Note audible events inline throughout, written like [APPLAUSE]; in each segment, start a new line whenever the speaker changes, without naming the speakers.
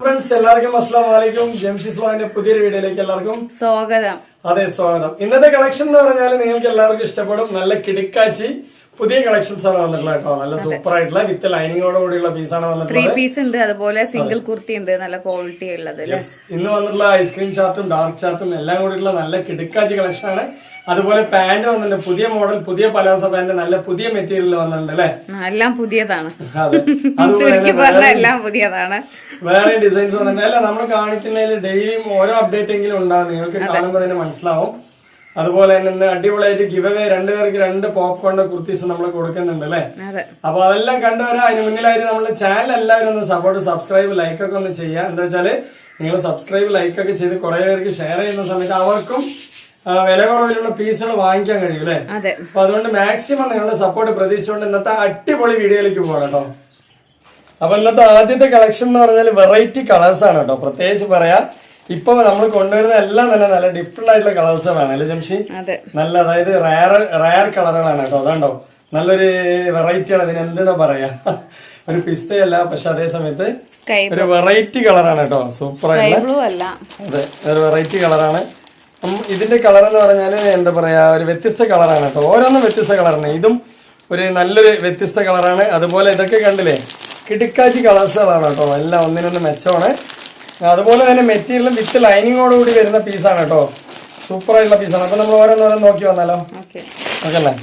Friends എല്ലാവർക്കും അസ്സാം വലൈക്കും ജംഷി സ്ലോന്റെ പുതിയൊരു വീഡിയോയിലേക്ക് എല്ലാവർക്കും
സ്വാഗതം.
അതെ സ്വാഗതം. ഇന്നത്തെ കളക്ഷൻ എന്ന് പറഞ്ഞാൽ നിങ്ങൾക്ക് എല്ലാവർക്കും ഇഷ്ടപ്പെടും. നല്ല കിടുക്കാച്ചി പുതിയ കളക്ഷൻസ് ആണ് വന്നിട്ടുള്ളത് കേട്ടോ. നല്ല സൂപ്പർ ആയിട്ടുള്ള വിത്ത് ലൈനിങ്ങോട് കൂടിയുള്ള പീസ്
ആണ്
വന്നിട്ടുള്ളത്.
പീസ് ഉണ്ട്. അതുപോലെ സിംഗിൾ കുർത്തി ഉണ്ട്. നല്ല ക്വാളിറ്റി ഉള്ളത്.
ഇന്ന് വന്നിട്ടുള്ള ഐസ്ക്രീം ചാർട്ടും ഡാർക്ക് ചാർട്ടും എല്ലാം കൂടിയുള്ള നല്ല കിടക്കാച്ചി കളക്ഷൻ ആണ്. അതുപോലെ പാന്റ് വന്നിട്ടുണ്ട്. പുതിയ മോഡൽ പുതിയ പലാസ പാന്റ് നല്ല പുതിയ മെറ്റീരിയൽ വന്നിട്ടുണ്ട് അല്ലെ?
എല്ലാം പുതിയതാണ്. [LAUGHS] എല്ലാം പുതിയതാണ്.
വേറെ ഡിസൈൻസ് വന്നിട്ടുണ്ട്. അല്ല നമ്മൾ കാണിക്കുന്നതിൽ ഡെയിലിയും ഓരോ അപ്ഡേറ്റ് എങ്കിലും ഉണ്ടാവും. നിങ്ങൾക്ക് കാണുമ്പോൾ തന്നെ മനസ്സിലാവും. അതുപോലെ തന്നെ അടിപൊളിയായിട്ട് ഗിവ് അവേ രണ്ടുപേർക്ക് രണ്ട് പോപ്കോണിന്റെ കുർത്തീസ് നമ്മൾ കൊടുക്കുന്നുണ്ട് അല്ലെ? അപ്പൊ അതെല്ലാം കണ്ടുവരാം അതിന് മുന്നിലായിട്ട് നമ്മുടെ ചാനൽ എല്ലാവരും ഒന്ന് സപ്പോർട്ട് സബ്സ്ക്രൈബ് ലൈക്ക് ഒക്കെ ഒന്ന് ചെയ്യുക. എന്താ വെച്ചാൽ നിങ്ങൾ സബ്സ്ക്രൈബ് ലൈക്ക് ഒക്കെ ചെയ്ത് കുറെ പേർക്ക് ഷെയർ ചെയ്യുന്ന സമയത്ത് അവർക്കും വില കുറവിലുള്ള പീസുകൾ വാങ്ങിക്കാൻ കഴിയും അല്ലേ? അപ്പൊ അതുകൊണ്ട് മാക്സിമം നിങ്ങളുടെ സപ്പോർട്ട് പ്രതീക്ഷിച്ചുകൊണ്ട് ഇന്നത്തെ അടിപൊളി വീഡിയോയിലേക്ക് പോകാം കേട്ടോ. അപ്പൊ ഇന്നത്തെ ആദ്യത്തെ കളക്ഷൻ എന്ന് പറഞ്ഞാൽ വെറൈറ്റി കളേഴ്സ് ആണ് കേട്ടോ. പ്രത്യേകിച്ച് പറയാ ഇപ്പൊ നമ്മൾ കൊണ്ടുവരുന്ന എല്ലാം തന്നെ നല്ല ഡിഫറെന്റ് ആയിട്ടുള്ള കളേഴ്സുകളാണ് അല്ലേ ജംഷി? നല്ല അതായത് റയർ റയർ കളറുകളാണ് കേട്ടോ. അതാണ്ടോ? നല്ലൊരു വെറൈറ്റി ആണ്. ഇതിന് എന്തെന്നാ പറയാ? [LAUGHS] ഒരു പിസ്തയല്ല പക്ഷെ അതേ സമയത്ത് ഒരു വെറൈറ്റി കളറാണ് കേട്ടോ. സൂപ്പർ ആയിട്ടുള്ള അതെ ഒരു വെറൈറ്റി കളറാണ് ഇതിന്റെ കളർ എന്ന് പറഞ്ഞാൽ എന്താ പറയാ ഒരു വ്യത്യസ്ത കളറാണ് കേട്ടോ. ഓരോന്നും വ്യത്യസ്ത കളറാണ് ഇതും ഒരു നല്ലൊരു വ്യത്യസ്ത കളറാണ് അതുപോലെ ഇതൊക്കെ കണ്ടില്ലേ കിടുക്കാച്ചി കളേഴ്സുകളാണ് കേട്ടോ. എല്ലാം ഒന്നിനൊന്ന് മെച്ചമാണ്. അതുപോലെ തന്നെ മെറ്റീരിയലും വിത്ത് ലൈനിങ്ങോടു കൂടി വരുന്ന പീസാണ് കേട്ടോ. സൂപ്പർ ആയിട്ടുള്ള പീസാണ് അപ്പൊ നമ്മൾ ഓരോന്നോരോന്ന് നോക്കി വന്നാലോ?
ഓക്കെ
അല്ലേ?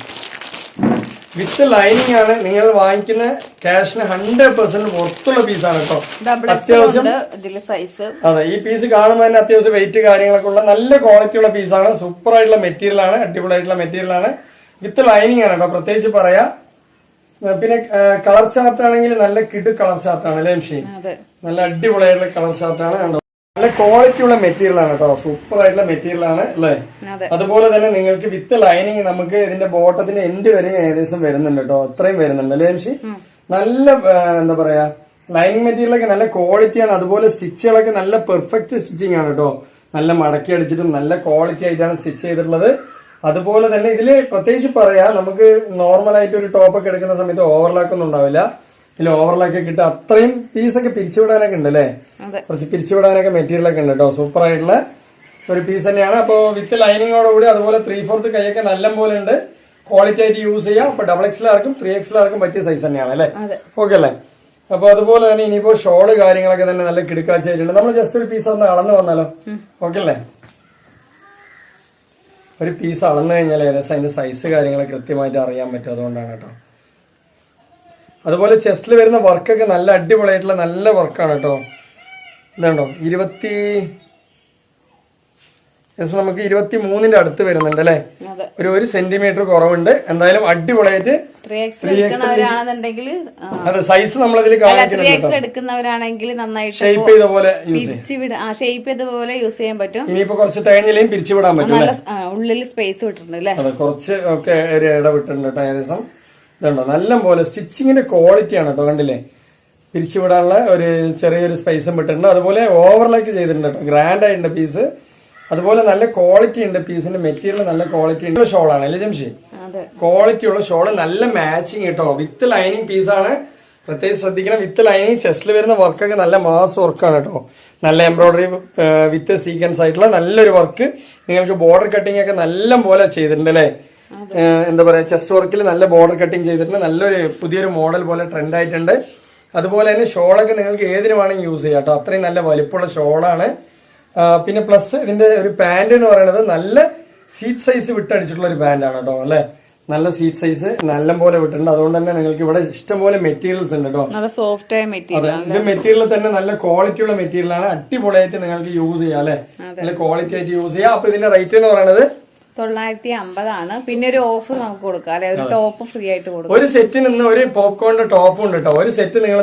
വിത്ത് ലൈനിങ് ആണ്. നിങ്ങൾ വാങ്ങിക്കുന്ന ക്യാഷിന് ഹൺഡ്രഡ് പെർസെന്റ് പുറത്തുള്ള പീസാണ് കേട്ടോ.
അത്യാവശ്യം
അതെ ഈ പീസ് കാണുമ്പോൾ തന്നെ അത്യാവശ്യം വെയിറ്റ് കാര്യങ്ങളൊക്കെ ഉള്ള നല്ല ക്വാളിറ്റി ഉള്ള പീസാണ് സൂപ്പർ ആയിട്ടുള്ള മെറ്റീരിയൽ ആണ് അടിപൊളി ആയിട്ടുള്ള മെറ്റീരിയൽ ആണ്. വിത്ത് ലൈനിങ് ആണ് കേട്ടോ. പ്രത്യേകിച്ച് പറയാ. പിന്നെ കളർ ചാർട്ട് ആണെങ്കിൽ നല്ല കിടു കളർ ചാർട്ടാണ്
അതെ.
നല്ല അടിപൊളിയായിട്ടുള്ള കളർ ചാർട്ടാണ് കണ്ടോ? നല്ല ക്വാളിറ്റി ഉള്ള മെറ്റീരിയൽ ആണ് കേട്ടോ. സൂപ്പർ ആയിട്ടുള്ള മെറ്റീരിയൽ ആണ് അല്ലേ?
അതെ.
അതുപോലെ തന്നെ നിങ്ങൾക്ക് വിത്ത് ലൈനിങ് നമുക്ക് ഇതിന്റെ ബോട്ടത്തിന്റെ എൻഡ് വരെ ഏകദേശം വരുന്നുണ്ട് കേട്ടോ. അത്രയും വരുന്നുണ്ട് അല്ലേ ജംഷി നല്ല എന്താ പറയാ ലൈനിങ് മെറ്റീരിയൽ ഒക്കെ നല്ല ക്വാളിറ്റിയാണ് അതുപോലെ സ്റ്റിച്ചുകളൊക്കെ നല്ല പെർഫെക്റ്റ് സ്റ്റിച്ചിങ് ആണ് കേട്ടോ. നല്ല മടക്കി അടിച്ചിട്ടും നല്ല ക്വാളിറ്റി ആയിട്ടാണ് സ്റ്റിച്ച് ചെയ്തിട്ടുള്ളത്. അതുപോലെ തന്നെ ഇതിൽ പ്രത്യേകിച്ച് പറയാ നമുക്ക് നോർമൽ ആയിട്ട് ഒരു ടോപ്പൊക്കെ എടുക്കുന്ന സമയത്ത് ഓവർലാക്കൊന്നും ഉണ്ടാവില്ല. ഇതിൽ ഓവർലാക്ക് ഒക്കെ ഇട്ട് അത്രയും പീസൊക്കെ പിരിച്ചുവിടാനൊക്കെ ഉണ്ട് അല്ലേ? കുറച്ച് പിരിച്ചുവിടാനൊക്കെ മെറ്റീരിയൽ ഒക്കെ ഉണ്ട് കേട്ടോ. സൂപ്പർ ആയിട്ടുള്ള ഒരു പീസ് തന്നെയാണ്. അപ്പോൾ വിത്ത് ലൈനിങ്ങോടുകൂടി അതുപോലെ ത്രീ ഫോർത്ത് കൈയൊക്കെ നല്ല പോലെ ഉണ്ട്. ക്വാളിറ്റി ആയിട്ട് യൂസ് ചെയ്യാം. അപ്പൊ ഡബിൾ എക്സിലാർക്കും ത്രീ എക്സിലാർക്കും പറ്റിയ സൈസ് തന്നെയാണ് അല്ലേ? ഓക്കെ അല്ലേ? അപ്പൊ അതുപോലെ തന്നെ ഇനിയിപ്പോ ഷോൾ കാര്യങ്ങളൊക്കെ തന്നെ നല്ല കിടുക്കാച്ചായിട്ടുണ്ട് നമ്മൾ ജസ്റ്റ് ഒരു പീസ് ഒന്ന് അളന്ന് വന്നാലോ? ഓക്കെ അല്ലേ? ഒരു പീസ് അളന്നു കഴിഞ്ഞാൽ ഏകദേശം അതിന്റെ സൈസ് കാര്യങ്ങൾ കൃത്യമായിട്ട് അറിയാൻ പറ്റും. അതുകൊണ്ടാണ് കേട്ടോ. അതുപോലെ ചെസ്റ്റിൽ വരുന്ന വർക്കൊക്കെ നല്ല അടിപൊളിയായിട്ടുള്ള നല്ല വർക്കാണ് കേട്ടോ. ഇതുണ്ടോ? ഇരുപത്തി യെസ് നമുക്ക് ഇരുപത്തി മൂന്നിന്റെ അടുത്ത് വരുന്നുണ്ട് അല്ലേ? ഒരു ഒരു സെന്റിമീറ്റർ കുറവുണ്ട്. എന്തായാലും അടിപൊളിയായിട്ട് അതെ സൈസ്
നമ്മൾ
കാണിക്കുന്നുണ്ട്
എടുക്കുന്നവരാണെങ്കിൽ നന്നായിട്ട്
ഷേപ്പ് ചെയ്ത പോലെ
ഷേപ്പ് ചെയ്തപോലെ യൂസ് ചെയ്യാൻ പറ്റും.
ഇനിയിപ്പോ കുറച്ച് തേങ്ങയിലേയും പിരിച്ചുവിടാൻ പറ്റും
ഉള്ളിൽ സ്പേസ് വിട്ടിട്ടുണ്ട് അല്ലേ?
കുറച്ച് ഒക്കെ ഇടവിട്ടുണ്ട് കേട്ടോ ഏകദേശം. ഇതുണ്ടോ? നല്ല പോലെ സ്റ്റിച്ചിങ്ങിന്റെ ക്വാളിറ്റിയാണ് കേട്ടോ കണ്ടില്ലേ? പിരിച്ചുവിടാനുള്ള ഒരു ചെറിയൊരു സ്പേസും വിട്ടിട്ടുണ്ട് അതുപോലെ ഓവർലേക്ക് ചെയ്തിട്ടുണ്ട് കേട്ടോ ഗ്രാൻഡ് ആയിട്ടുണ്ട് പീസ് അതുപോലെ നല്ല ക്വാളിറ്റി ഉണ്ട് പീസിന്റെ മെറ്റീരിയൽ നല്ല ക്വാളിറ്റി ഉണ്ട് ഷോളാണ് അല്ലേ ജംഷി? ക്വാളിറ്റി ഉള്ള ഷോൾ നല്ല മാച്ചിങ് കേട്ടോ. വിത്ത് ലൈനിങ് പീസാണ് പ്രത്യേകിച്ച് ശ്രദ്ധിക്കണം വിത്ത് ലൈനിങ് ചെസ്റ്റിൽ വരുന്ന വർക്കൊക്കെ നല്ല മാസ് വർക്കാണ് കേട്ടോ. നല്ല എംബ്രോയിഡറി വിത്ത് സീക്വൻസ് ആയിട്ടുള്ള നല്ലൊരു വർക്ക് നിങ്ങൾക്ക് ബോർഡർ കട്ടിംഗ് ഒക്കെ നല്ല പോലെ ചെയ്തിട്ടുണ്ട് അല്ലേ? എന്താ പറയാ ചെസ്റ്റ് വർക്കിൽ നല്ല ബോർഡർ കട്ടിങ് ചെയ്തിട്ടുണ്ട്. നല്ലൊരു പുതിയൊരു മോഡൽ പോലെ ട്രെൻഡ് ആയിട്ടുണ്ട്. അതുപോലെ തന്നെ ഷോളൊക്കെ നിങ്ങൾക്ക് ഏതിന് വേണമെങ്കിൽ യൂസ് ചെയ്യാം കേട്ടോ. അത്രയും നല്ല വലിപ്പമുള്ള ഷോളാണ് പിന്നെ പ്ലസ് ഇതിന്റെ ഒരു പാന്റ് എന്ന് പറയുന്നത് നല്ല സീറ്റ് സൈസ് വിട്ടടിച്ചിട്ടുള്ള ഒരു പാന്റാണ് ആണ് കേട്ടോ അല്ലെ? നല്ല സീറ്റ് സൈസ് നല്ല പോലെ വിട്ടിട്ടുണ്ട്. അതുകൊണ്ട് തന്നെ നിങ്ങൾക്ക് ഇവിടെ ഇഷ്ടംപോലെ മെറ്റീരിയൽസ് ഉണ്ട് കേട്ടോ.
നല്ല സോഫ്റ്റ് ആയ മെറ്റീരിയൽ
ഇത് മെറ്റീരിയൽ തന്നെ നല്ല ക്വാളിറ്റി ഉള്ള മെറ്റീരിയൽ ആണ്. അടിപൊളിയായിട്ട് നിങ്ങൾക്ക് യൂസ് ചെയ്യാം അല്ലെ? നല്ല ക്വാളിറ്റി ആയിട്ട് യൂസ് ചെയ്യാം. അപ്പൊ ഇതിന്റെ റേറ്റ് എന്ന് പറയുന്നത്
തൊള്ളായിരത്തി അമ്പതാണ് പിന്നെ ഒരു ഓഫർ നമുക്ക് കൊടുക്കാം അല്ലെ? ഒരു ടോപ്പ് ഫ്രീ ആയിട്ട് കൊടുക്കാം.
ഒരു സെറ്റിന് നിന്ന് ഒരു പോപ്കോണിന്റെ ടോപ്പും ഉണ്ട് കേട്ടോ ഒരു സെറ്റ് നിങ്ങൾ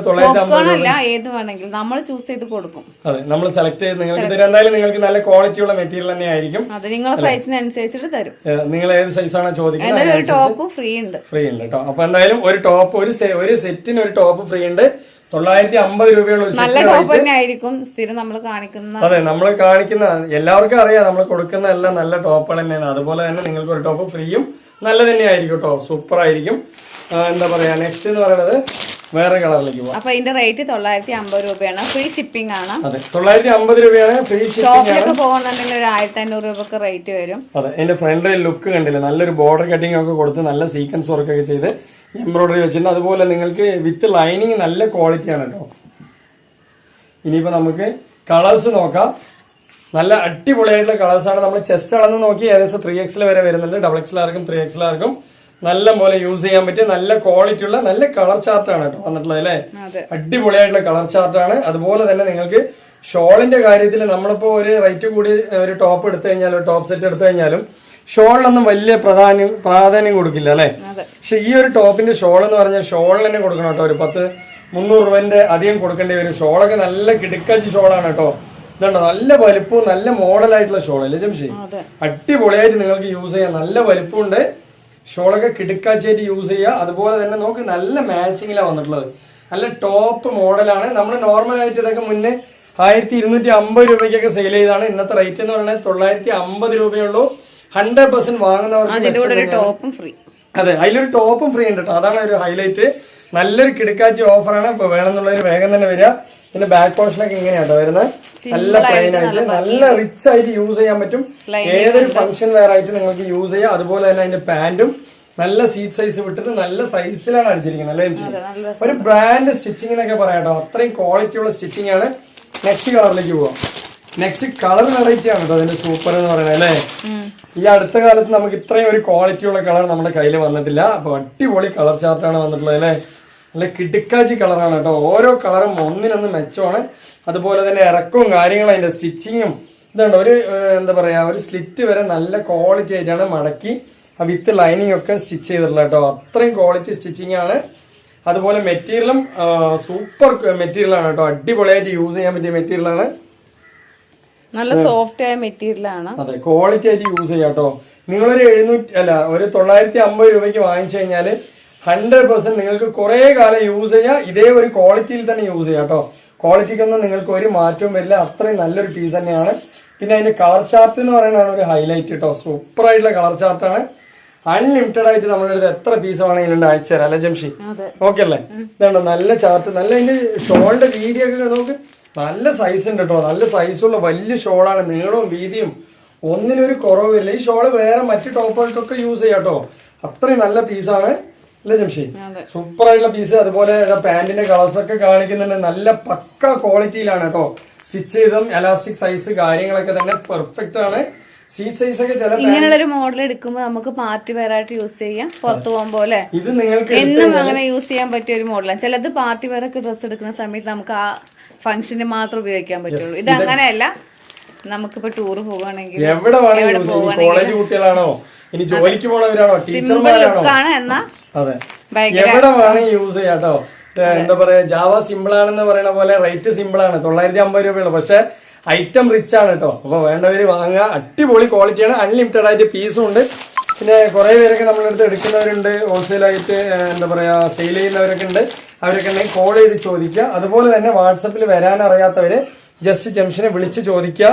അല്ല ഏത് വേണമെങ്കിലും. നമ്മൾ ചൂസ് ചെയ്ത് കൊടുക്കും.
അതെ നമ്മൾ സെലക്ട് ചെയ്ത് നിങ്ങൾക്ക് തരും. എന്തായാലും നിങ്ങൾക്ക് നല്ല ക്വാളിറ്റി ഉള്ള മെറ്റീരിയൽ തന്നെ ആയിരിക്കും.
അത് സൈസിന് അനുസരിച്ചിട്ട് തരും.
നിങ്ങൾ ഏത് സൈസാണോ ചോദിക്കുന്നത്
ഒരു ടോപ്പ് ഫ്രീ ഉണ്ട്.
ഫ്രീ ഉണ്ട് കേട്ടോ അപ്പൊ എന്തായാലും ഒരു ടോപ്പ് ഒരു ഒരു സെറ്റിന് ഒരു ടോപ്പ് ഫ്രീ ഉണ്ട്. തൊള്ളായിരത്തി അമ്പത് രൂപയുള്ള ഒരു
നല്ല ടോപ്പ് തന്നെ ആയിരിക്കും. സ്ഥിരം നമ്മൾ കാണിക്കുന്ന
അതെ നമ്മൾ കാണിക്കുന്ന എല്ലാവർക്കും അറിയാം നമ്മൾ കൊടുക്കുന്ന എല്ലാം നല്ല ടോപ്പുകൾ തന്നെയാണ്. അതുപോലെ തന്നെ നിങ്ങൾക്ക് ഒരു ടോപ്പ് ഫ്രീയും നല്ല തന്നെ ആയിരിക്കും കേട്ടോ സൂപ്പർ ആയിരിക്കും എന്താ പറയാ നെക്സ്റ്റ് എന്ന് പറയുന്നത് വേറെ കളറിലേക്ക് പോകാം
അപ്പൊ ഇതിന്റെ റേറ്റ് തൊള്ളായിരത്തി അമ്പത് രൂപയാണ്. ഫ്രീ ഷിപ്പിംഗ് ആണ്.
അതെ തൊള്ളായിരത്തി അമ്പത് രൂപയാണ് ഫ്രീ ഷിപ്പിംഗ്
ഷോപ്പിലൊക്കെ പോകുന്നുണ്ടെങ്കിൽ ഒരു ആയിരത്തി അഞ്ഞൂറ് രൂപക്ക് റേറ്റ് വരും.
അതെ എന്റെ ഫ്രണ്ടിൽ ലുക്ക് കണ്ടില്ലേ? നല്ലൊരു ബോർഡർ കട്ടിംഗ് ഒക്കെ കൊടുത്ത് നല്ല സീക്വൻസ് വർക്ക് ഒക്കെ ചെയ്ത് എംബ്രോയിഡറി വെച്ചിട്ടുണ്ട്. അതുപോലെ നിങ്ങൾക്ക് വിത്ത് ലൈനിങ് നല്ല ക്വാളിറ്റി ആണ് കേട്ടോ. ഇനിയിപ്പോ നമുക്ക് കളേഴ്സ് നോക്കാം. നല്ല അടിപൊളിയായിട്ടുള്ള ആണ്. നമ്മൾ ചെസ്റ്റ് അളന്ന് നോക്കി ഏകദേശം ത്രീ എക്സിൽ വരെ വരുന്നുണ്ട്. ഡബിൾ എക്സിലാർക്കും ത്രീ എക്സിലാർക്കും നല്ല പോലെ യൂസ് ചെയ്യാൻ പറ്റിയ നല്ല ക്വാളിറ്റി ഉള്ള നല്ല കളർ ചാർട്ടാണ് കേട്ടോ വന്നിട്ടുള്ളത് അല്ലേ? അടിപൊളിയായിട്ടുള്ള കളർ ചാർട്ടാണ് അതുപോലെ തന്നെ നിങ്ങൾക്ക് ഷോളിന്റെ കാര്യത്തിൽ നമ്മളിപ്പോ ഒരു റേറ്റ് കൂടി ഒരു ടോപ്പ് എടുത്തു കഴിഞ്ഞാലും ടോപ്പ് സെറ്റ് എടുത്തു കഴിഞ്ഞാലും ഷോളിനൊന്നും വലിയ പ്രാധാന്യം പ്രാധാന്യം കൊടുക്കില്ല അല്ലേ? പക്ഷെ ഈ ഒരു ടോപ്പിന്റെ ഷോൾ എന്ന് പറഞ്ഞാൽ ഷോളിന് തന്നെ കൊടുക്കണം കേട്ടോ. ഒരു പത്ത് മുന്നൂറ് രൂപന്റെ അധികം കൊടുക്കേണ്ടി വരും ഷോളൊക്കെ നല്ല കിടുക്കച്ച് ഷോളാണ് കേട്ടോ. ഇതുണ്ടോ? നല്ല വലുപ്പവും നല്ല മോഡലായിട്ടുള്ള ഷോൾ അല്ലേ ജംഷി അടിപൊളിയായിട്ട് നിങ്ങൾക്ക് യൂസ് ചെയ്യാൻ നല്ല വലിപ്പമുണ്ട്. ഷോളൊക്കെ കിടുക്കാച്ചായിട്ട് യൂസ് ചെയ്യുക. അതുപോലെ തന്നെ നമുക്ക് നല്ല മാച്ചിങ്ങിലാണ് വന്നിട്ടുള്ളത്. നല്ല ടോപ്പ് മോഡലാണ്. നമ്മൾ നോർമൽ ആയിട്ട് ഇതൊക്കെ മുന്നേ ആയിരത്തി ഇരുന്നൂറ്റി അമ്പത് രൂപയ്ക്കൊക്കെ സെയിൽ ചെയ്താണ് ഇന്നത്തെ റേറ്റ് എന്ന് പറയുന്നത് തൊള്ളായിരത്തി അമ്പത് രൂപയുള്ളൂ. ഹൺഡ്രഡ് പെർസെന്റ് വാങ്ങുന്നവർക്ക് അതെ അതിലൊരു ടോപ്പും ഫ്രീ ഉണ്ട് കേട്ടോ അതാണ് ഒരു ഹൈലൈറ്റ് നല്ലൊരു കിടക്കാച്ചി ഓഫറാണ് ഇപ്പൊ വേണമെന്നുള്ളവര് വേഗം തന്നെ വരിക. പിന്നെ ബാക്ക് പോർഷനൊക്കെ ഇങ്ങനെയാട്ടോ വരുന്നത്. നല്ല പ്ലെയിൻ ആയിട്ട് നല്ല റിച്ച് ആയിട്ട് യൂസ് ചെയ്യാൻ പറ്റും. ഏതൊരു ഫംഗ്ഷൻ വെയർ ആയിട്ട് നിങ്ങൾക്ക് യൂസ് ചെയ്യാം. അതുപോലെ തന്നെ അതിന്റെ പാന്റും നല്ല സീറ്റ് സൈസ് വിട്ടിട്ട് നല്ല സൈസിലാണ് അടിച്ചിരിക്കുന്നത്. അല്ലേ? ഒരു ബ്രാൻഡ് സ്റ്റിച്ചിങ് എന്നൊക്കെ പറയാട്ടോ അത്രയും ക്വാളിറ്റി ഉള്ള സ്റ്റിച്ചിങ് ആണ് നെക്സ്റ്റ് കളറിലേക്ക് പോവാം. നെക്സ്റ്റ് കളർ വെറൈറ്റി ആണ് കേട്ടോ. അതിന്റെ സൂപ്പർ എന്ന് പറയുന്നത് അല്ലേ? ഈ അടുത്ത കാലത്ത് നമുക്ക് ഇത്രയും ഒരു ക്വാളിറ്റി ഉള്ള കളർ നമ്മുടെ കയ്യിൽ വന്നിട്ടില്ല. അപ്പൊ അടിപൊളി കളർ ചാർട്ടാണ് വന്നിട്ടുള്ളത് അല്ലേ? നല്ല കിടുക്കാച്ചി കളറാണ് കേട്ടോ. ഓരോ കളറും ഒന്നിനൊന്ന് മെച്ചമാണ്. അതുപോലെ തന്നെ ഇറക്കവും കാര്യങ്ങളും അതിന്റെ സ്റ്റിച്ചിങ്ങും. ഇതുണ്ട് ഒരു എന്താ പറയുക ഒരു സ്ലിറ്റ് വരെ നല്ല ക്വാളിറ്റി ആയിട്ടാണ് മടക്കി വിത്ത് ലൈനിങ് ഒക്കെ സ്റ്റിച്ച് ചെയ്തിട്ടുള്ളത് കേട്ടോ. അത്രയും ക്വാളിറ്റി സ്റ്റിച്ചിങ് ആണ്. അതുപോലെ മെറ്റീരിയലും സൂപ്പർ മെറ്റീരിയൽ ആണ് കേട്ടോ. അടിപൊളിയായിട്ട് യൂസ് ചെയ്യാൻ പറ്റിയ മെറ്റീരിയൽ ആണ്.
നല്ല സോഫ്റ്റ് ആയ മെറ്റീരിയൽ ആണ്.
അതെ ക്വാളിറ്റി ആയിട്ട് യൂസ് ചെയ്യാം കേട്ടോ. നിങ്ങളൊരു എഴുന്നൂറ്റി അല്ല ഒരു തൊള്ളായിരത്തി അമ്പത് രൂപയ്ക്ക് വാങ്ങിച്ചു കഴിഞ്ഞാൽ ഹൺഡ്രഡ് പെർസെന്റ് നിങ്ങൾക്ക് കുറെ കാലം യൂസ് ചെയ്യാം. ഇതേ ഒരു ക്വാളിറ്റിയിൽ തന്നെ യൂസ് ചെയ്യാം കേട്ടോ ക്വാളിറ്റിക്കൊന്നും നിങ്ങൾക്ക് ഒരു മാറ്റവും വരില്ല അത്രയും നല്ലൊരു പീസ് തന്നെയാണ്. പിന്നെ അതിന്റെ കളർ ചാർട്ട് എന്ന് പറയുന്നതാണ് ഒരു ഹൈലൈറ്റ് കേട്ടോ സൂപ്പർ ആയിട്ടുള്ള കളർ ചാർട്ടാണ് അൺലിമിറ്റഡ് ആയിട്ട് നമ്മുടെ അടുത്ത് എത്ര പീസ് വേണമെങ്കിലും അയച്ചു തരാം അല്ലെ ജംഷി? ഓക്കെ അല്ലേ? ഇതാണ് നല്ല ചാർട്ട് നല്ല അതിന്റെ ഷോളിന്റെ വീതിയൊക്കെ നോക്ക്. നല്ല സൈസ് ഉണ്ട് കേട്ടോ നല്ല സൈസുള്ള വലിയ ഷോളാണ് നീളവും വീതിയും ഒന്നിനൊരു കുറവില്ല ഈ ഷോൾ വേറെ മറ്റു ടോപ്പുകൾക്കൊക്കെ യൂസ് ചെയ്യാം കേട്ടോ അത്രയും നല്ല പീസാണ് അല്ലേ ജംഷി സൂപ്പർ ആയിട്ടുള്ള പീസ്. അതുപോലെ പാന്റിന്റെ കളേഴ്സ് ഒക്കെ കാണിക്കുന്നുണ്ട്. നല്ല പക്ക ക്വാളിറ്റിയിലാണ് കേട്ടോ. സ്റ്റിച്ച് ചെയ്തും എലാസ്റ്റിക് സൈസ് കാര്യങ്ങളൊക്കെ തന്നെ പെർഫെക്റ്റ് ആണ്.
ഇങ്ങനെയുള്ള ഒരു മോഡൽ എടുക്കുമ്പോൾ നമുക്ക് പാർട്ടി വെയർ ആയിട്ട് യൂസ് ചെയ്യാം. പുറത്തു പോകുമ്പോൾ പോലെ
ഇത് നിങ്ങൾക്ക്
എന്നും അങ്ങനെ യൂസ് ചെയ്യാൻ പറ്റിയ ഒരു മോഡലാണ് ചിലത് പാർട്ടി വെയർ ഒക്കെ ഡ്രസ്സ് എടുക്കുന്ന സമയത്ത് നമുക്ക് ആ ഫംഗ്ഷന് മാത്രം ഉപയോഗിക്കാൻ പറ്റുള്ളൂ. ഇത് അങ്ങനെയല്ല നമുക്കിപ്പോ ടൂർ പോവുകയാണെങ്കിൽ
എവിടെ പോവുകയാണെങ്കിൽ കോളേജ് കുട്ടികളാണോ? ഇനി ജോലിക്ക് പോണവരാണോ? ടീച്ചർമാരാണോ അതെ.
ഭയങ്കര
എവിടെ വേണം യൂസ് ചെയ്യാട്ടോ എന്താ പറയാ ജാവ സിമ്പിൾ ആണെന്ന് പറയുന്ന പോലെ റേറ്റ് സിമ്പിൾ ആണ്. തൊള്ളായിരത്തി അമ്പത് രൂപയുള്ളൂ. പക്ഷെ ഐറ്റം റിച്ച് ആണ് കേട്ടോ അപ്പൊ വേണ്ടവര് വാങ്ങുക അടിപൊളി ക്വാളിറ്റിയാണ് അൺലിമിറ്റഡ് ആയിട്ട് പീസും ഉണ്ട്. പിന്നെ കുറെ പേരൊക്കെ നമ്മളെടുത്ത് എടുക്കുന്നവരുണ്ട്. ഹോൾസെയിൽ ആയിട്ട് എന്താ പറയാ സെയിൽ ചെയ്യുന്നവരൊക്കെ ഉണ്ട്. അവരൊക്കെ ഉണ്ടെങ്കിൽ കോൾ ചെയ്ത് ചോദിക്കുക. അതുപോലെ തന്നെ വാട്സപ്പിൽ വരാൻ അറിയാത്തവര് ജസ്റ്റ് ജംഷനെ വിളിച്ച് ചോദിക്കുക.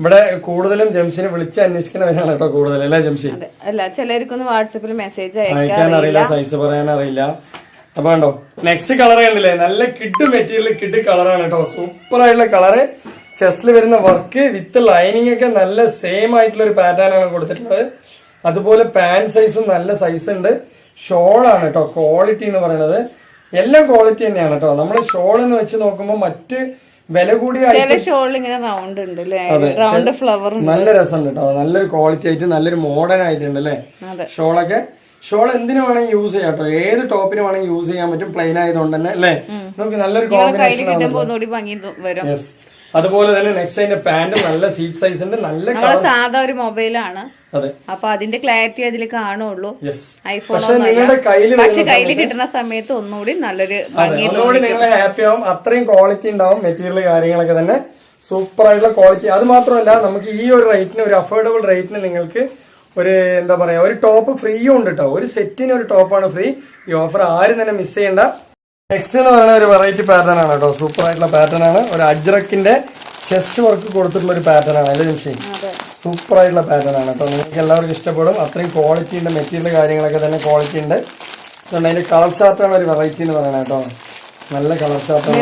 ഇവിടെ കൂടുതലും ജംഷിനെ വിളിച്ച് അന്വേഷിക്കുന്നവരാണ് കേട്ടോ കൂടുതൽ അല്ലേ ജംഷി?
അല്ല ചിലർക്കൊന്ന് വാട്സപ്പിൽ മെസ്സേജ്
അയക്കാൻ അറിയില്ല. സൈസ് പറയാൻ അറിയില്ല അപ്പൊ കണ്ടോ നെക്സ്റ്റ് കളർ കണ്ടില്ലേ? നല്ല കിഡ് മെറ്റീരിയൽ കിഡ് കളറാണ് കേട്ടോ. സൂപ്പർ ആയിട്ടുള്ള കളറ് ചെസ്റ്റിൽ വരുന്ന വർക്ക് വിത്ത് ലൈനിങ് ഒക്കെ നല്ല സെയിം ആയിട്ടുള്ള ഒരു പാറ്റേൺ ആണ് കൊടുത്തിട്ടുള്ളത്. അതുപോലെ പാന്റ് സൈസും നല്ല സൈസ് ഉണ്ട്. ഷോളാണ് കേട്ടോ ക്വാളിറ്റി എന്ന് പറയുന്നത്. എല്ലാം ക്വാളിറ്റി തന്നെയാണ് കേട്ടോ. നമ്മൾ ഷോൾ എന്ന് വെച്ച് നോക്കുമ്പോൾ മറ്റ് വില കൂടിയ
ഇങ്ങനെ റൗണ്ട് ഉണ്ട് റൗണ്ട് ഫ്ലവർ
നല്ല രസമുണ്ട് കേട്ടോ നല്ലൊരു ക്വാളിറ്റി ആയിട്ട് നല്ലൊരു മോഡേൺ ആയിട്ടുണ്ട് അല്ലേ ഷോളൊക്കെ ഷോൾ എന്തിനു വേണമെങ്കിൽ യൂസ് ചെയ്യാം കേട്ടോ ഏത് ടോപ്പിന് വേണമെങ്കിൽ യൂസ് ചെയ്യാൻ പറ്റും. പ്ലെയിൻ ആയതുകൊണ്ട് തന്നെ അല്ലേ നമുക്ക് നല്ലൊരു കോമ്പിനേഷൻ അതുപോലെ തന്നെ നെക്സ്റ്റ് അതിന്റെ പാന്റ് നല്ല സീറ്റ് സൈസ് ഉണ്ട് നല്ല
സാധാ ഒരു മൊബൈലാണ്
അതെ.
അപ്പൊ അതിന്റെ ക്ലാരിറ്റി അതിൽ കാണുള്ളൂ. ഐഫോൺ
പക്ഷെ നിങ്ങളുടെ കയ്യിൽ
കിട്ടുന്ന സമയത്ത് ഒന്നുകൂടി നല്ലൊരു
ഹാപ്പി ആവും. അത്രയും ക്വാളിറ്റി ഉണ്ടാവും മെറ്റീരിയൽ കാര്യങ്ങളൊക്കെ തന്നെ. സൂപ്പർ ആയിട്ടുള്ള ക്വാളിറ്റി അത് മാത്രമല്ല നമുക്ക് ഈ ഒരു റേറ്റിന് ഒരു അഫോർഡബിൾ റേറ്റിന് നിങ്ങൾക്ക് ഒരു എന്താ പറയാ ഒരു ടോപ്പ് ഫ്രീയും ഉണ്ട് കേട്ടോ ഒരു സെറ്റിന് ഒരു ടോപ്പാണ് ഫ്രീ ഈ ഓഫർ ആരും തന്നെ മിസ് ചെയ്യണ്ട. നെക്സ്റ്റ് എന്ന് പറയുന്ന ഒരു വെറൈറ്റി പാറ്റേൺ ആണ് കേട്ടോ. സൂപ്പർ ആയിട്ടുള്ള പാറ്റേൺ ആണ്. ഒരു അജ്രക്കിന്റെ ചെസ്റ്റ് വർക്ക് കൊടുത്തിട്ടുള്ള ഒരു പാറ്റേൺ ആണ്. അല്ലേ
ജംഷി?
സൂപ്പർ ആയിട്ടുള്ള പാറ്റേൺ ആണ് കേട്ടോ. നിങ്ങൾക്ക് എല്ലാവർക്കും ഇഷ്ടപ്പെടും. അത്രയും ക്വാളിറ്റി ഉണ്ട്. മെറ്റീരിയൽ കാര്യങ്ങളൊക്കെ തന്നെ ക്വാളിറ്റി ഉണ്ട്. അതുകൊണ്ട് അതിന്റെ കളർ ചാർട്ടാണ് ഒരു വെറൈറ്റി എന്ന് പറയുന്നത് കേട്ടോ. നല്ല കളർ ചാർട്ടാണ്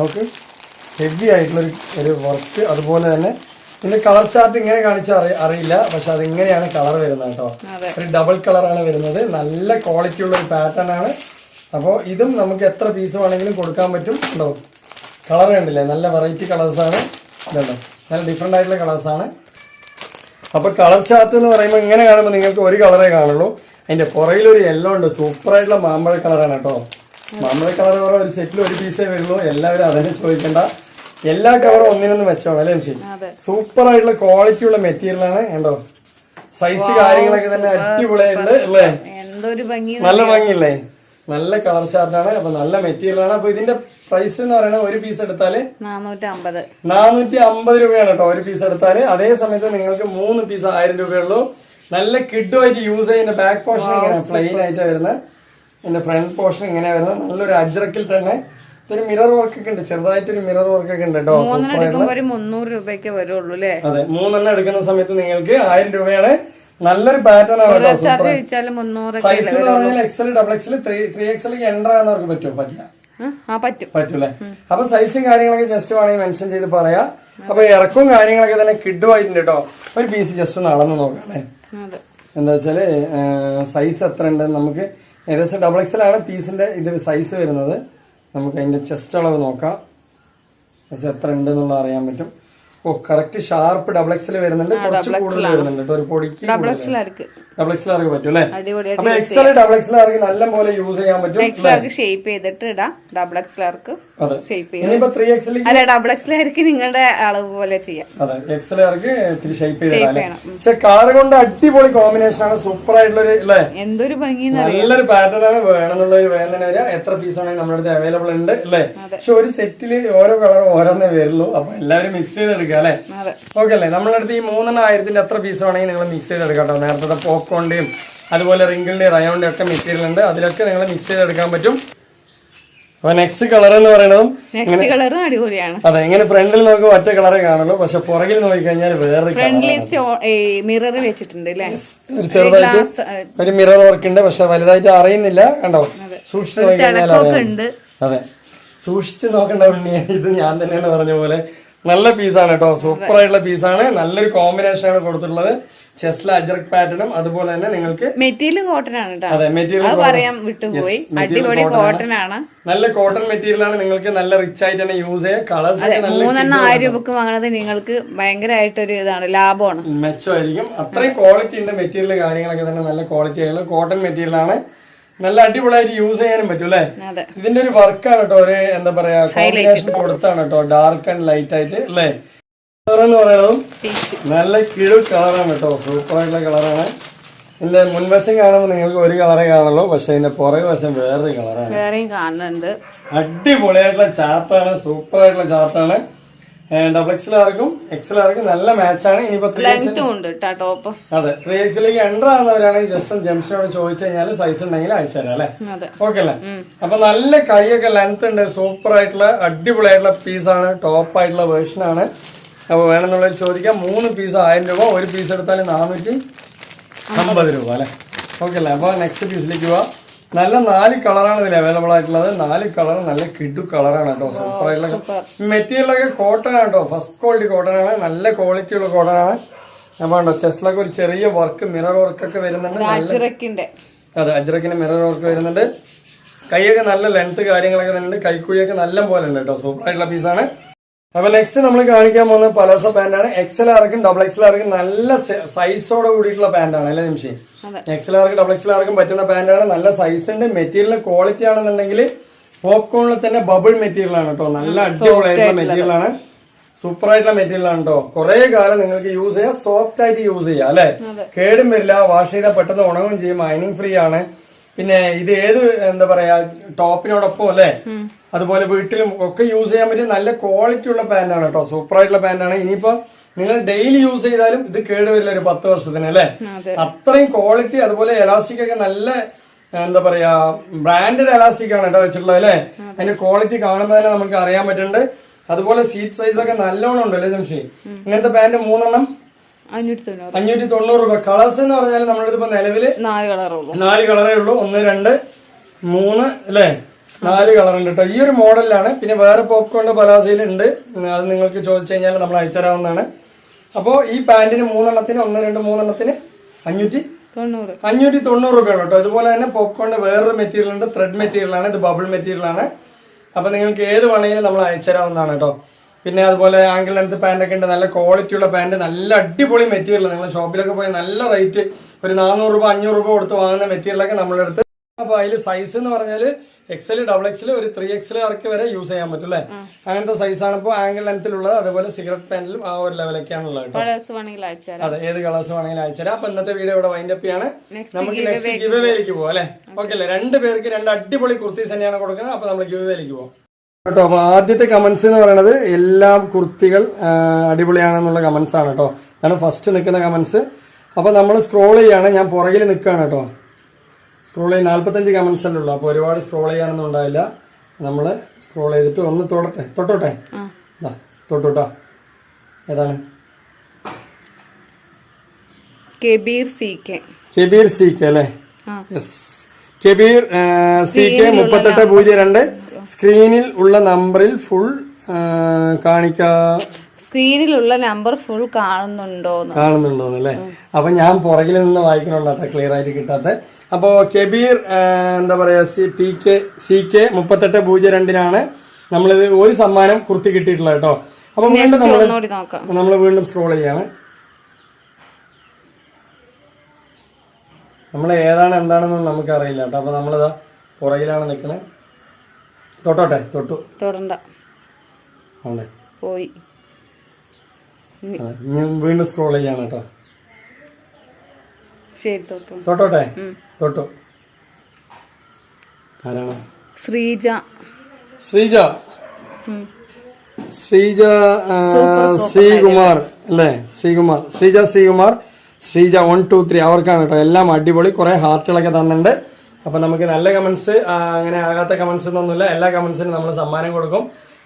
നോക്ക്. ഹെവി ആയിട്ടുള്ള ഒരു വർക്ക് അതുപോലെ തന്നെ ഇതിന്റെ കളർ ചാർട്ട് ഇങ്ങനെ കാണിച്ചാൽ അറി അറിയില്ല. പക്ഷെ അതിങ്ങനെയാണ് കളർ വരുന്നത് കേട്ടോ. ഒരു ഡബിൾ കളറാണ് വരുന്നത്. നല്ല ക്വാളിറ്റി ഉള്ള ഒരു പാറ്റേൺ ആണ്. അപ്പോൾ ഇതും നമുക്ക് എത്ര പീസ് വേണമെങ്കിലും കൊടുക്കാൻ പറ്റും. ഉണ്ടാവും കളർ കണ്ടില്ലേ? നല്ല വെറൈറ്റി കളേഴ്സാണ് ഇതുണ്ടോ? നല്ല ഡിഫറെന്റ് ആയിട്ടുള്ള കളേഴ്സാണ് അപ്പോൾ കളർ ചാർട്ട് എന്ന് പറയുമ്പോൾ ഇങ്ങനെ കാണുമ്പോൾ നിങ്ങൾക്ക് ഒരു കളറേ കാണുള്ളൂ. അതിന്റെ പുറയിലൊരു യെല്ലോ ഉണ്ട്. സൂപ്പറായിട്ടുള്ള മാമ്പഴ കളറാണ് കേട്ടോ. മാമ്പഴ കളർ പറഞ്ഞാൽ ഒരു സെറ്റിൽ ഒരു പീസേ വരുള്ളൂ. എല്ലാവരും അതിനെ ചോദിക്കേണ്ട. എല്ലാ കളറും ഒന്നിനൊന്ന് മെച്ചമാണ്. അല്ലേ ശരി സൂപ്പർ ആയിട്ടുള്ള ക്വാളിറ്റി ഉള്ള മെറ്റീരിയൽ ആണ്. കണ്ടോ? സൈസ് കാര്യങ്ങളൊക്കെ തന്നെ അടിപൊളിയായിട്ടുണ്ട് അല്ലേ നല്ല ഭംഗിയില്ലേ? നല്ല കളർ ചാർട്ടാണ് അപ്പൊ നല്ല മെറ്റീരിയൽ ആണ്. അപ്പൊ ഇതിന്റെ പ്രൈസ് എന്ന് പറയുന്നത് ഒരു പീസ് എടുത്താൽ
നാനൂറ്റി അമ്പത്
രൂപയാണ് കേട്ടോ ഒരു പീസ് എടുത്താൽ. അതേ സമയത്ത് നിങ്ങൾക്ക് മൂന്ന് പീസ് ആയിരം രൂപയുള്ളൂ. നല്ല കിഡുമായിട്ട് യൂസ് ചെയ്യുന്ന ബാക്ക് പോർഷൻ ഇങ്ങനെ പ്ലെയിൻ ആയിട്ട് വരുന്നത് ഇതിന്റെ ഫ്രണ്ട് പോർഷൻ ഇങ്ങനെ വരുന്നത് നല്ലൊരു അജ്രക്കിൽ തന്നെ ഇതൊരു മിറർ വർക്ക് ഒക്കെ ഉണ്ട്. ചെറുതായിട്ടൊരു മിറർ വർക്ക് ഒക്കെ ഉണ്ട് കേട്ടോ
മൂന്നെണ്ണം എടുക്കുമ്പോൾ ഒരു മുന്നൂറ് രൂപയ്ക്ക് വരുള്ളൂ അല്ലേ
അതെ മൂന്നെണ്ണം എടുക്കുന്ന സമയത്ത് നിങ്ങൾക്ക് ആയിരം രൂപയാണ് നല്ലൊരു പാറ്റേൺ ആണ് സൈസ് എന്ന് പറഞ്ഞാൽ XL double XL three XL enter അവർക്ക് പറ്റുമോ? പറ്റില്ല. പറ്റൂലേ അപ്പൊ സൈസും കാര്യങ്ങളൊക്കെ ജസ്റ്റ് വേണമെങ്കിൽ മെൻഷൻ ചെയ്ത് പറയാ. അപ്പൊ ഇറക്കും കാര്യങ്ങളൊക്കെ തന്നെ കിഡുമായിട്ടുണ്ട് കേട്ടോ. ഒരു പീസ് ജസ്റ്റ് ഒന്ന് അളന്ന് നോക്കാം അല്ലേ?
അതെ.
എന്താ വെച്ചാൽ സൈസ് എത്ര ഉണ്ട് നമുക്ക് ഏകദേശം ഡബിൾ എക്സൽ ആണ് പീസിന്റെ ഇത് സൈസ് വരുന്നത്. നമുക്ക് അതിന്റെ ചെസ്റ്റ് അളവ് നോക്കാം. എത്ര ഉണ്ട് എന്നുള്ളത് അറിയാൻ പറ്റും. ഓ കറക്റ്റ് ഷാർപ്പ് ഡബിൾ എക്സൽ വരുന്നുണ്ട്. കുറച്ച് കൂടുതൽ വരുന്നുണ്ട് ഒരു പൊടിക്ക്
ഡബിൾ എക്സിൽ
ഡബിൾ എക്സൽ ആർക്ക് പറ്റും അല്ലേ? അപ്പൊ എക്സൽ ഡബിൾ എക്സൽ ആർക്ക് നല്ല പോലെ യൂസ് ചെയ്യാൻ പറ്റും
എക്സിലാർക്ക് ഷേപ്പ് ചെയ്തിട്ട് ഇടാം. ഡബിൾ എക്സിലാർക്ക് ഷേപ്പ് ചെയ്ത്. അല്ല ഡബിൾ എക്സിലാർക്ക് നിങ്ങളുടെ അളവ് പോലെ ചെയ്യാം.
അതെ എക്സൽ ആർക്ക് ഇത്തിരി ഷേപ്പ്
ചെയ്യണം.
പക്ഷെ കാർ കൊണ്ട് അടിപൊളി കോമ്പിനേഷൻ ആണ് സൂപ്പർ ആയിട്ടുള്ള ഒരു അല്ലേ?
എന്തൊരു ഭംഗി
നല്ലൊരു പാറ്റേൺ ആണ് വേണമെന്നുള്ള ഒരു വേദന വരെ എത്ര പീസ് ആണെങ്കിൽ നമ്മുടെ അടുത്ത് അവൈലബിൾ ഉണ്ട് അല്ലേ? പക്ഷെ ഒരു സെറ്റിൽ ഓരോ കളർ ഓരോന്നേ വരുള്ളൂ. അപ്പൊ എല്ലാവരും മിക്സ് ചെയ്തെടുക്കുക അല്ലേ? ഓക്കെ അല്ലേ? നമ്മളുടെ അടുത്ത് ഈ മൂന്നെണ്ണം ആയിരത്തിന്റെ എത്ര പീസ് വേണമെങ്കിൽ നിങ്ങൾ മിക്സ് ചെയ്തെടുക്കാം കേട്ടോ നേരത്തെ പോപ്കോണിന്റെയും അതുപോലെ റിങ്കിളിന്റെയും റയോണിന്റെയും ഒക്കെ മെറ്റീരിയൽ ഉണ്ട്. അതിലൊക്കെ നിങ്ങൾ മിക്സ് ചെയ്ത് എടുക്കാൻ പറ്റും. അപ്പൊ നെക്സ്റ്റ് കളർ എന്ന് പറയുന്നതും അതെ ഇങ്ങനെ ഫ്രണ്ടിൽ നമുക്ക് ഒറ്റ കളറേ കാണുള്ളൂ. പക്ഷെ പുറകിൽ നോക്കിക്കഴിഞ്ഞാൽ വേറെ
മിറർ വെച്ചിട്ടുണ്ട്
ഒരു ചെറുതായിട്ട് ഒരു മിറർ വർക്ക് ഉണ്ട്. പക്ഷെ വലുതായിട്ട് അറിയുന്നില്ല. കണ്ടോ? സൂക്ഷിച്ച് നോക്കിക്കഴിഞ്ഞാൽ അതെ. സൂക്ഷിച്ചു നോക്കണ്ട ഉണ്ണി. ഇത് ഞാൻ തന്നെയാണ് പറഞ്ഞ പോലെ നല്ല പീസാണ് കേട്ടോ. സൂപ്പർ ആയിട്ടുള്ള പീസാണ് നല്ലൊരു കോമ്പിനേഷൻ ആണ് കൊടുത്തിട്ടുള്ളത്. ചെസ്റ്റിലെ അജർക്ക് പാറ്റേണും അതുപോലെ തന്നെ നിങ്ങൾക്ക്
മെറ്റീരിയൽ കോട്ടൺ ആണ്
അതെ മെറ്റീരിയൽ
അത് പറയാൻ വിട്ടുപോയി. അടിപൊളി കോട്ടൺ ആണ്.
നല്ല കോട്ടൺ മെറ്റീരിയൽ ആണ് നിങ്ങൾക്ക് നല്ല റിച്ച് ആയിട്ട് തന്നെ യൂസ് ചെയ്യാം. കളേഴ്സ്
മൂന്നെണ്ണം ആയിരം രൂപക്ക് വാങ്ങുന്നത് നിങ്ങൾക്ക് ഭയങ്കരമായിട്ടൊരു ഇതാണ് ലാഭമാണ്.
മെച്ചമായിരിക്കും അത്രയും ക്വാളിറ്റി ഉണ്ട് മെറ്റീരിയൽ കാര്യങ്ങളൊക്കെ തന്നെ നല്ല ക്വാളിറ്റി ആയുള്ള കോട്ടൺ മെറ്റീരിയൽ ആണ്. നല്ല അടിപൊളിയായിട്ട് യൂസ് ചെയ്യാനും പറ്റും അല്ലേ? ഇതിന്റെ ഒരു വർക്കാണ് കേട്ടോ ഒരു എന്താ പറയാ കോമ്പിനേഷൻ കൊടുത്താണ് കേട്ടോ ഡാർക്ക് ആൻഡ് ലൈറ്റ് ആയിട്ട് അല്ലേ? കളർ എന്ന് പറയുന്നതും നല്ല കിഴു കളറാണ് കേട്ടോ സൂപ്പർ ആയിട്ടുള്ള കളറാണ് ഇതിന്റെ മുൻവശം കാണുമ്പോൾ നിങ്ങൾക്ക് ഒരു കളറേ കാണുള്ളൂ പക്ഷെ ഇതിന്റെ പുറകു വശം വേറൊരു കളറാണ് അടിപൊളിയായിട്ടുള്ള ചാർട്ടാണ് സൂപ്പർ ആയിട്ടുള്ള ചാർട്ടാണ് ഡബിൾ എക്സൽ ആർക്കും എക്സൽ ആർക്കും നല്ല മാച്ചാണ് ഇനിയിപ്പോ അതെ ത്രീ എക്സിലേക്ക് എന്റർ ആകുന്നവരാണെങ്കിൽ ജസ്റ്റ് ജംഷനോട് ചോദിച്ചു കഴിഞ്ഞാൽ സൈസ് ഉണ്ടെങ്കിൽ അയച്ചു തരാം അല്ലേ? ഓക്കെ അല്ലേ? അപ്പൊ നല്ല കൈയൊക്കെ ലെങ്ത് ഉണ്ട് സൂപ്പർ ആയിട്ടുള്ള അടിപൊളിയായിട്ടുള്ള ആണ് ടോപ്പ് ആയിട്ടുള്ള വേർഷൻ ആണ്. അപ്പൊ വേണമെന്നുള്ളത് ചോദിക്കാം മൂന്ന് പീസ് ആയിരം രൂപ ഒരു പീസ് എടുത്താൽ നാനൂറ്റി അമ്പത് രൂപ അല്ലേ? ഓക്കെ അല്ലേ? അപ്പൊ നെക്സ്റ്റ് പീസിലേക്ക് പോവാം. നല്ല നാല് കളറാണ് ഇതിൽ അവൈലബിൾ ആയിട്ടുള്ളത്. നാല് കളർ നല്ല കിഡു കളറാണ് കേട്ടോ. സൂപ്പർ ആയിട്ടുള്ള മെറ്റീരിയലൊക്കെ കോട്ടൺ ആണ് കേട്ടോ. ഫസ്റ്റ് ക്വാളിറ്റി കോട്ടൺ ആണ്. നല്ല ക്വാളിറ്റി ഉള്ള കോട്ടൺ ആണ്. അപ്പൊ ഉണ്ടോ ചെസ്റ്റിലൊക്കെ ഒരു ചെറിയ വർക്ക് മിറർ വർക്ക് ഒക്കെ വരുന്നുണ്ട്. അതെ അജ്രക്കിന്റെ മിറർ വർക്ക് വരുന്നുണ്ട്. കൈയൊക്കെ നല്ല ലെങ്ത് കാര്യങ്ങളൊക്കെ തന്നെ കൈക്കുഴിയൊക്കെ നല്ല പോലെ ഉണ്ട് കേട്ടോ. സൂപ്പർ ആയിട്ടുള്ള പീസാണ് അപ്പൊ നെക്സ്റ്റ് നമ്മൾ കാണിക്കാൻ പോകുന്നത് പലോസ പാന്റാണ് എക്സൽ ആർക്കും ഡബിൾ എക്സൽ ആർക്കും നല്ല സൈസോടെ കൂടിയിട്ടുള്ള പാന്റാണ് അല്ലെ നിമിഷം. എക്സൽ ആർക്കും ഡബിൾ എക്സൽ ആർക്കും പറ്റുന്ന പാന്റാണ് നല്ല സൈസ് ഉണ്ട്. മെറ്റീരിയൽ ക്വാളിറ്റി ആണെന്നുണ്ടെങ്കിൽ പോപ്കോണിൽ തന്നെ ബബിൾ മെറ്റീരിയൽ ആണ് കേട്ടോ നല്ല അടിപൊളിയായിട്ടുള്ള മെറ്റീരിയൽ ആണ്. സൂപ്പർ ആയിട്ടുള്ള മെറ്റീരിയൽ ആണ് കേട്ടോ കുറെ കാലം നിങ്ങൾക്ക് യൂസ് ചെയ്യാം. സോഫ്റ്റ് ആയിട്ട് യൂസ് ചെയ്യാം അല്ലെ? കേടും വരില്ല. വാഷ് ചെയ്താൽ പെട്ടെന്ന് ഉണങ്ങും ചെയ്യും. മൈനിങ് ഫ്രീ ആണ്. പിന്നെ ഇത് ഏത് എന്താ പറയാ ടോപ്പിനോടൊപ്പം അല്ലെ? അതുപോലെ വീട്ടിലും ഒക്കെ യൂസ് ചെയ്യാൻ പറ്റിയ നല്ല ക്വാളിറ്റി ഉള്ള പാന്റാണ് കേട്ടോ സൂപ്പർ ആയിട്ടുള്ള പാന്റാണ് ഇനിയിപ്പോ നിങ്ങൾ ഡെയിലി യൂസ് ചെയ്താലും ഇത് കേടുവരില്ല ഒരു പത്ത് വർഷത്തിന് അല്ലേ? അത്രയും ക്വാളിറ്റി അതുപോലെ എലാസ്റ്റിക് ഒക്കെ നല്ല എന്താ പറയാ ബ്രാൻഡഡ് എലാസ്റ്റിക് ആണ് കേട്ടോ വെച്ചിട്ടുള്ളത് അല്ലേ? അതിന്റെ ക്വാളിറ്റി കാണുമ്പോൾ തന്നെ നമുക്ക് അറിയാൻ പറ്റുന്നുണ്ട്. അതുപോലെ സീറ്റ് സൈസ് ഒക്കെ നല്ലോണം ഉണ്ട് അല്ലേ ജംഷി ഇങ്ങനത്തെ പാന്റ് മൂന്നെണ്ണം?
അഞ്ഞൂറ്റി തൊണ്ണൂറ്
രൂപ. കളേഴ്സ് എന്ന് പറഞ്ഞാൽ നമ്മുടെ ഇപ്പൊ നിലവിൽ
നാല് കളറുള്ളൂ
നാല് കളറേ ഉള്ളൂ. ഒന്ന് രണ്ട് മൂന്ന് അല്ലേ? നാല് കളർ ഉണ്ട് കേട്ടോ ഈ ഒരു മോഡലിലാണ്. പിന്നെ വേറെ പോപ്കോണിന്റെ പലാസയിലുണ്ട് അത് നിങ്ങൾക്ക് ചോദിച്ചു കഴിഞ്ഞാൽ നമ്മൾ അയച്ചുതരാവുന്നതാണ്. അപ്പോൾ ഈ പാന്റിന് മൂന്നെണ്ണത്തിന് ഒന്ന് രണ്ട് മൂന്നെണ്ണത്തിന് അഞ്ഞൂറ്റി
തൊണ്ണൂറ്.
അഞ്ഞൂറ്റി തൊണ്ണൂറ് രൂപയാണ് കേട്ടോ അതുപോലെ തന്നെ പോപ്കോണിന്റെ വേറൊരു മെറ്റീരിയൽ ഉണ്ട്. ത്രെഡ് മെറ്റീരിയൽ ആണ്. ഇത് ബബിൾ മെറ്റീരിയൽ ആണ്. അപ്പൊ നിങ്ങൾക്ക് ഏത് വേണമെങ്കിലും നമ്മൾ അയച്ചുതരാവുന്നതാണ് കേട്ടോ പിന്നെ അതുപോലെ ആംഗിൾ ലെങ്ത് പാന്റൊക്കെ ഒക്കെ ഉണ്ട്. നല്ല ക്വാളിറ്റി ഉള്ള പാന്റ് നല്ല അടിപൊളി മെറ്റീരിയൽ നിങ്ങൾ ഷോപ്പിലൊക്കെ പോയി നല്ല റേറ്റ് ഒരു നാനൂറ് രൂപ അഞ്ഞൂറ് രൂപ കൊടുത്ത് വാങ്ങുന്ന മെറ്റീരിയലൊക്കെ നമ്മുടെ അടുത്ത് അപ്പൊ അതിൽ സൈസ് എന്ന് പറഞ്ഞാൽ എക്സൽ ഡബിൾ എക്സൽ ഒരു ത്രീ എക്സൽ വർക്ക് വരെ യൂസ് ചെയ്യാൻ പറ്റും അല്ലേ? അങ്ങനത്തെ സൈസാണ് ഇപ്പോൾ ആംഗിൾ ലെങ്ത്തിലുള്ളത് അതുപോലെ സിഗരറ്റ് പാനിലും ആ ഒരു ലെവലൊക്കെയാണ് ഉള്ളത് കേട്ടോ. അതെ ഏത് കളേഴ്സ് വേണമെങ്കിലും അയച്ചുതരാം അപ്പൊ ഇന്നത്തെ വീഡിയോ ഇവിടെ വൈൻഡ് അപ്പ്
Next
നമുക്ക് നെക്സ്റ്റ് ഗിവ് വേയിലേക്ക് പോവാം. അല്ലെ? ഓക്കെ അല്ലേ? രണ്ട് പേർക്ക് രണ്ട് അടിപൊളി കുർത്തീസ് തന്നെയാണ് കൊടുക്കുന്നത്. അപ്പൊ നമ്മൾ ഗിവ് വേയിലേക്ക് പോവാം. കേട്ടോ അപ്പൊ ആദ്യത്തെ കമന്റ്സ് എന്ന് പറയുന്നത് എല്ലാ കുർത്തികൾ അടിപൊളിയാണെന്നുള്ള കമന്റ്സ് ആണ് കേട്ടോ. അതാണ് ഫസ്റ്റ് നിൽക്കുന്ന കമന്റ്സ് അപ്പൊ നമ്മൾ സ്ക്രോൾ ചെയ്യാണ്. ഞാൻ പുറകിൽ നിൽക്കുകയാണ് കേട്ടോ. സ്ക്രോൾ ചെയ്ത് നാല്പത്തഞ്ച് കമന്റ്സ് അല്ലേ ഉള്ളൂ. അപ്പോൾ ഒരുപാട് സ്ക്രോൾ ചെയ്യാനൊന്നും ഉണ്ടാവില്ല നമ്മൾ സ്ക്രോൾ ചെയ്തിട്ട് ഒന്ന് തൊടട്ടെ? തൊട്ടോട്ടെ? തൊട്ടുട്ടോ. ഏതാണ്?
Kabeer C K.
Kabeer C K അല്ലേ. യെസ് കെബീർ സി കെ മുപ്പത്തെട്ട് പൂജ്യം രണ്ട്. സ്ക്രീനിൽ ഉള്ള നമ്പറിൽ ഫുൾ കാണിക്കാ
സ്ക്രീനിലുള്ള നമ്പർ ഫുൾ കാണുന്നുണ്ടോ
കാണുന്നുണ്ടോ അല്ലേ അപ്പൊ ഞാൻ പുറകിൽ നിന്ന് വായിക്കണുണ്ടോ ക്ലിയർ ആയിട്ട് കിട്ടാത്ത. അപ്പോ കെബീർ എന്താ പറയാ C P K C K മുപ്പത്തെട്ട് പൂജ്യം രണ്ടിനാണ് നമ്മളിത് ഒരു സമ്മാനം കുർത്തി കിട്ടിയിട്ടുള്ളത് കേട്ടോ. അപ്പൊ വീണ്ടും നമ്മൾ നമ്മൾ വീണ്ടും സ്ക്രോൾ ചെയ്യാണ്. നമ്മൾ ഏതാണ് എന്താണെന്ന് നമുക്ക് അറിയില്ല കേട്ടോ. അപ്പൊ നമ്മളിതാ പുറകിലാണ് നിൽക്കുന്നത് തൊട്ടോട്ടെ തൊട്ടു.
തൊടണ്ട. പോയി.
വീണ്ടും സ്ക്രോൾ ചെയ്യാണ് കേട്ടോ.
ശരി തൊട്ടു.
തൊട്ടോട്ടെ? തൊട്ടു. ആരാണ്?
ശ്രീജ.
ശ്രീജ. ശ്രീജ ശ്രീകുമാർ അല്ലേ? Sreekumar. Sreeja Sreekumar. Sreeja one two three അവർക്കാണ് കേട്ടോ എല്ലാം അടിപൊളി. കുറെ ഹാർട്ടുകളൊക്കെ തന്നിട്ടുണ്ട്. അപ്പൊ നമുക്ക് നല്ല കമന്റ്സ് അങ്ങനെ ആകാത്ത കമന്റ്സ് ഒന്നുമില്ല. എല്ലാ കമന്റ്സിനും നമ്മൾ സമ്മാനം കൊടുക്കും.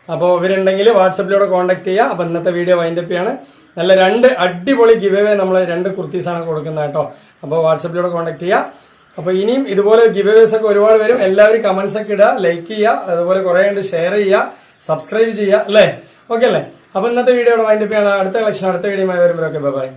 അപ്പോൾ ഇവരുണ്ടെങ്കിൽ വാട്സപ്പിലൂടെ കോൺടാക്ട് ചെയ്യുക അപ്പോൾ ഇന്നത്തെ വീഡിയോ വൈൻഡപ്പ് ചെയ്യാണ്. നല്ല രണ്ട് അടിപൊളി ഗിവ് നമ്മൾ രണ്ട് കുർത്തീസാണ് കൊടുക്കുന്നത് കേട്ടോ. അപ്പോൾ വാട്സപ്പിലൂടെ കോൺടാക്ട് ചെയ്യുക അപ്പോൾ ഇനിയും ഇതുപോലെ ഗിവ് ഒക്കെ ഒരുപാട് വരും. എല്ലാവരും കമന്റ്സ് ഒക്കെ ഇടുക ലൈക്ക് ചെയ്യുക അതുപോലെ കുറെ കണ്ട് ഷെയർ ചെയ്യുക സബ്സ്ക്രൈബ് ചെയ്യുക അല്ലേ? ഓക്കെ അല്ലേ? അപ്പോൾ ഇന്നത്തെ വീഡിയോ വൈൻഡപ്പ് ചെയ്യണം. അടുത്ത കളക്ഷൻ അടുത്ത വീഡിയോ വരുമ്പോഴൊക്കെ. ബൈ